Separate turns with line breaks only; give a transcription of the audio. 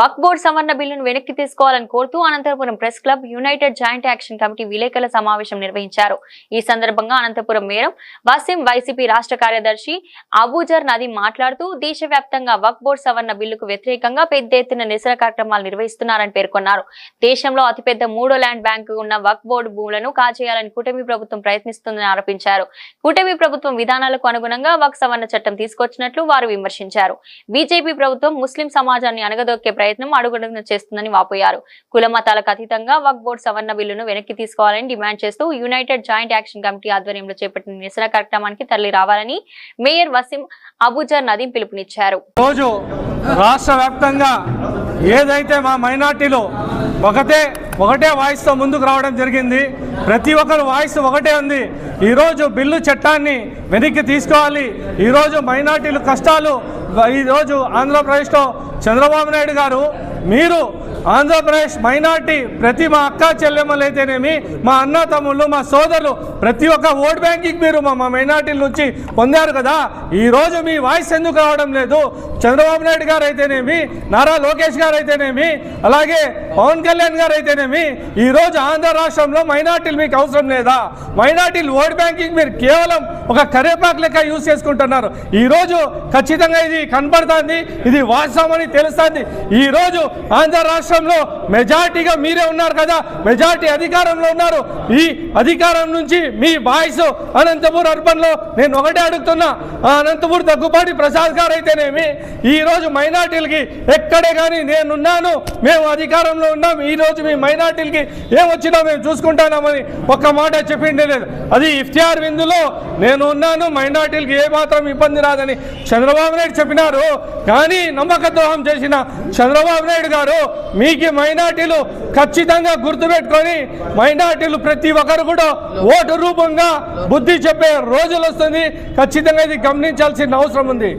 వక్ board సవరణ బిల్లును వెనక్కి తీసుకోవాలని కోరుతూ Anantapur press club united joint action committee విలేకరుల సమావేశం నిర్వహించారు. ఈ సందర్భంగా అనంతపురం మేరం వసీం వైసీపీ రాష్ట్ర కార్యదర్శి అబూజర్ నది మాట్లాడుతూ దేశవ్యాప్తంగా వక్ బోర్డ్ సవరణ బిల్లుకు వ్యతిరేకంగా పెద్ద ఎత్తున నిరసన కార్యక్రమాలు నిర్వహిస్తున్నారని పేర్కొన్నారు. దేశంలో అతిపెద్ద మూడో ల్యాండ్ బ్యాంకు ఉన్న వక్ బోర్డు భూములను కాజేయాలని కూటమి ప్రభుత్వం ప్రయత్నిస్తుందని ఆరోపించారు. కూటమి ప్రభుత్వం విధానాలకు అనుగుణంగా వక్ సవరణ చట్టం తీసుకొచ్చినట్లు వారు విమర్శించారు. బీజేపీ ప్రభుత్వం ముస్లిం సమాజాన్ని అణగదొక్కే ప్రయత్నం అడుగడుగున చేస్తుందని వాపోయారు. కుల మతాలకు అతీతంగా వక్ బోర్డు సవరణ బిల్లును వెనక్కి తీసుకోవాలని డిమాండ్ చేస్తూ యునైటెడ్ జాయింట్ యాక్షన్ కమిటీ ఆధ్వర్యంలో చేపట్టిన నిరసన కార్యక్రమానికి తరలి రావాలని మేయర్ వసీం అబుజర్ నదీం పిలుపునిచ్చారు.
రోజు రాష్ట్ర వ్యాప్తంగా ఏదైతే మా మైనార్టీలో ఒకటే ఒకటే వాయిస్తో ముందుకు రావడం జరిగింది ప్రతి ఒక్కరు వాయిస్ ఒకటే ఉంది. ఈరోజు బిల్లు చట్టాన్ని వెనక్కి తీసుకోవాలి. ఈరోజు మైనార్టీలు కష్టాలు ఈరోజు ఆంధ్రప్రదేశ్లో చంద్రబాబు నాయుడు గారు మీరు ఆంధ్రప్రదేశ్ మైనార్టీ ప్రతి మా అక్క చెల్లెమ్మలు అయితేనేమి మా అన్న తమ్ముళ్ళు మా సోదరులు ప్రతి ఒక్క ఓట్ బ్యాంకింగ్ మీరు మా మా మైనార్టీల నుంచి పొందారు కదా? ఈరోజు మీ వాయిస్ ఎందుకు రావడం లేదు? చంద్రబాబు నాయుడు గారు అయితేనేమి నారా లోకేష్ గారు అయితేనేమి అలాగే పవన్ కళ్యాణ్ గారు అయితేనేమి ఈ రోజు ఆంధ్ర రాష్ట్రంలో మైనార్టీలు మీకు అవసరం లేదా? మైనార్టీలు ఓట్ బ్యాంకింగ్ మీరు కేవలం ఒక కరేపాకు లెక్క యూజ్ చేసుకుంటున్నారు. ఈరోజు ఖచ్చితంగా ఇది కనపడుతుంది ఇది వాస్తవం అని తెలుస్తుంది. ఈరోజు ఆంధ్ర రాష్ట్ర రాష్ట్రంలో మెజార్టీగా మీరే ఉన్నారు కదా మెజార్టీ అధికారంలో ఉన్నారు. ఈ అధికారం నుంచి మీ వాయిస్ అనంతపూర్ అర్బన్లో నేను ఒకటే అడుగుతున్నా ఆ అనంతపూర్ దగ్గుబాటి ప్రసాద్ గారు అయితేనేమి ఈ రోజు మైనార్టీలకి ఎక్కడే కానీ నేనున్నాను మేము అధికారంలో ఉన్నాం ఈ రోజు మీ మైనార్టీలకి ఏం వచ్చినా మేము చూసుకుంటామని ఒక్క మాట చెప్పిండే లేదు. అది ఇఫ్తియార్ విందులో నేను ఉన్నాను మైనార్టీలకి ఏ మాత్రం ఇబ్బంది రాదని చంద్రబాబు నాయుడు చెప్పినారు. కానీ నమ్మక ద్రోహం చేసిన చంద్రబాబు నాయుడు గారు మీకు మైనార్టీలు ఖచ్చితంగా గుర్తుపెట్టుకొని మైనార్టీలు ప్రతి ఒక్కరు కూడా ఓటు రూపంగా బుద్ధి చెప్పే రోజులు వస్తుంది. ఖచ్చితంగా ఇది గమనించాల్సిన అవసరం ఉంది.